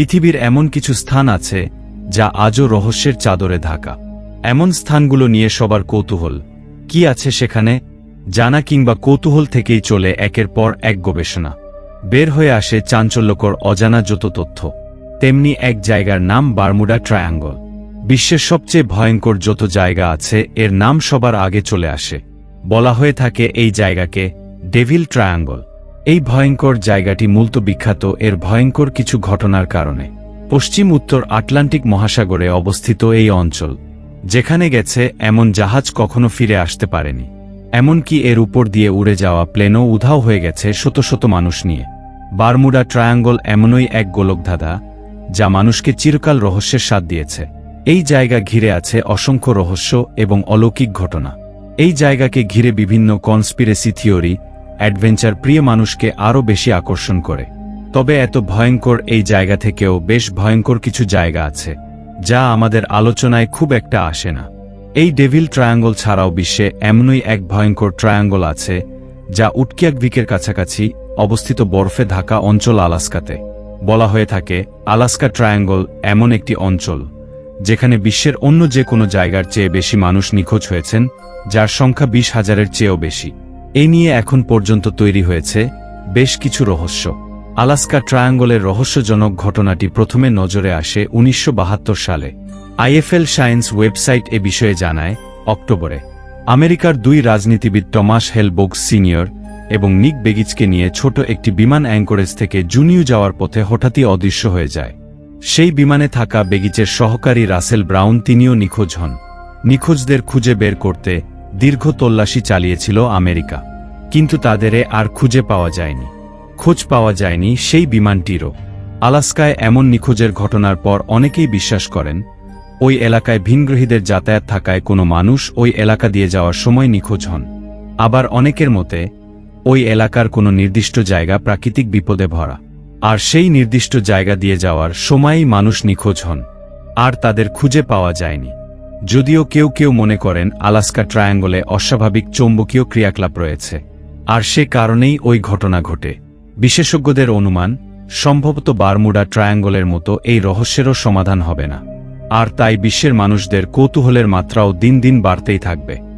পৃথিবীর এমন কিছু স্থান আছে, যা আজও রহস্যের চাদরে ঢাকা। এমন স্থানগুলো নিয়ে সবার কৌতূহল। কি আছে সেখানে? জানা কিংবা কৌতূহল থেকেই চলে একের পর এক গবেষণা। বের হয়ে আসে চাঞ্চল্যকর অজানা যত তথ্য। তেমনি এক জায়গার নাম বারমুডা ট্রায়াঙ্গল। বিশ্বের সবচেয়ে ভয়ঙ্কর যত জায়গা আছে, এর নাম সবার আগে চলে আসে। বলা হয়ে থাকে এই জায়গাকে ডেভিল ট্রায়াঙ্গল। এই ভয়ঙ্কর জায়গাটি মূলত বিখ্যাত এর ভয়ঙ্কর কিছু ঘটনার কারণে। পশ্চিম, উত্তর আটলান্টিক মহাসাগরে অবস্থিত এই অঞ্চল, যেখানে গেছে এমন জাহাজ কখনো ফিরে আসতে পারেনি। এমনকি এর উপর দিয়ে উড়ে যাওয়া প্লেনও উধাও হয়ে গেছে শত শত মানুষ নিয়ে। বারমুডা ট্রায়াঙ্গল এমনই এক গোলকধাঁধা, যা মানুষকে চিরকাল রহস্যের স্বাদ দিয়েছে। এই জায়গা ঘিরে আছে অসংখ্য রহস্য এবং অলৌকিক ঘটনা। এই জায়গাকে ঘিরে বিভিন্ন কনস্পিরেসি থিওরি অ্যাডভেঞ্চার প্রিয় মানুষকে আরও বেশি আকর্ষণ করে। তবে এত ভয়ঙ্কর এই জায়গা থেকেও বেশ ভয়ঙ্কর কিছু জায়গা আছে, যা আমাদের আলোচনায় খুব একটা আসে না। এই ডেভিল ট্রায়াঙ্গল ছাড়াও বিশ্বে এমনই এক ভয়ঙ্কর ট্রায়াঙ্গল আছে, যা উটকিয়াকভিকের কাছাকাছি অবস্থিত বরফে ঢাকা অঞ্চল আলাস্কাতে। বলা হয়ে থাকে, আলাস্কা ট্রায়াঙ্গল এমন একটি অঞ্চল, যেখানে বিশ্বের অন্য যে কোনো জায়গার চেয়ে বেশি মানুষ নিখোঁজ হয়েছেন, যার সংখ্যা বিশ হাজারের চেয়েও বেশি। এই নিয়ে এখন পর্যন্ত তৈরি হয়েছে বেশ কিছু রহস্য। আলাস্কা ট্রায়াঙ্গলের রহস্যজনক ঘটনাটি প্রথমে নজরে আসে উনিশশো বাহাত্তর সালে। আইএফএল সায়েন্স ওয়েবসাইট এ বিষয়ে জানায়, অক্টোবরে। আমেরিকার দুই রাজনীতিবিদ টমাস হেলবোগ সিনিয়র এবং নিক বেগিচকে নিয়ে ছোট একটি বিমান অ্যাঙ্করেজ থেকে জুনিউ যাওয়ার পথে হঠাৎই অদৃশ্য হয়ে যায়। সেই বিমানে থাকা বেগিচের সহকারী রাসেল ব্রাউন তিনিও নিখোঁজ হন। নিখোঁজদের খুঁজে বের করতে দীর্ঘ তল্লাশি চালিয়েছিল আমেরিকা। কিন্তু তাদের আর খুঁজে পাওয়া যায়নি। খোঁজ পাওয়া যায়নি সেই বিমানটিরও। আলাস্কায় এমন নিখোঁজের ঘটনার পর অনেকেই বিশ্বাস করেন, ওই এলাকায় ভিনগ্রহীদের যাতায়াত থাকায় কোনো মানুষ ওই এলাকা দিয়ে যাওয়ার সময় নিখোঁজ হন। আবার অনেকের মতে, ওই এলাকার কোনো নির্দিষ্ট জায়গা প্রাকৃতিক বিপদে ভরা। আর সেই নির্দিষ্ট জায়গা দিয়ে যাওয়ার সময়ই মানুষ নিখোঁজ হন। আর তাদের খুঁজে পাওয়া যায়নি। যদিও কেউ কেউ মনে করেন আলাস্কা ট্রায়াঙ্গলে অস্বাভাবিক চৌম্বকীয় ক্রিয়াকলাপ রয়েছে। আর সে কারণেই ওই ঘটনা ঘটে। বিশেষজ্ঞদের অনুমান, সম্ভবত বারমুডা ট্রায়াঙ্গলের মতো এই রহস্যেরও সমাধান হবে না। আর তাই বিশ্বের মানুষদের কৌতূহলের মাত্রাও দিন দিন বাড়তেই থাকবে।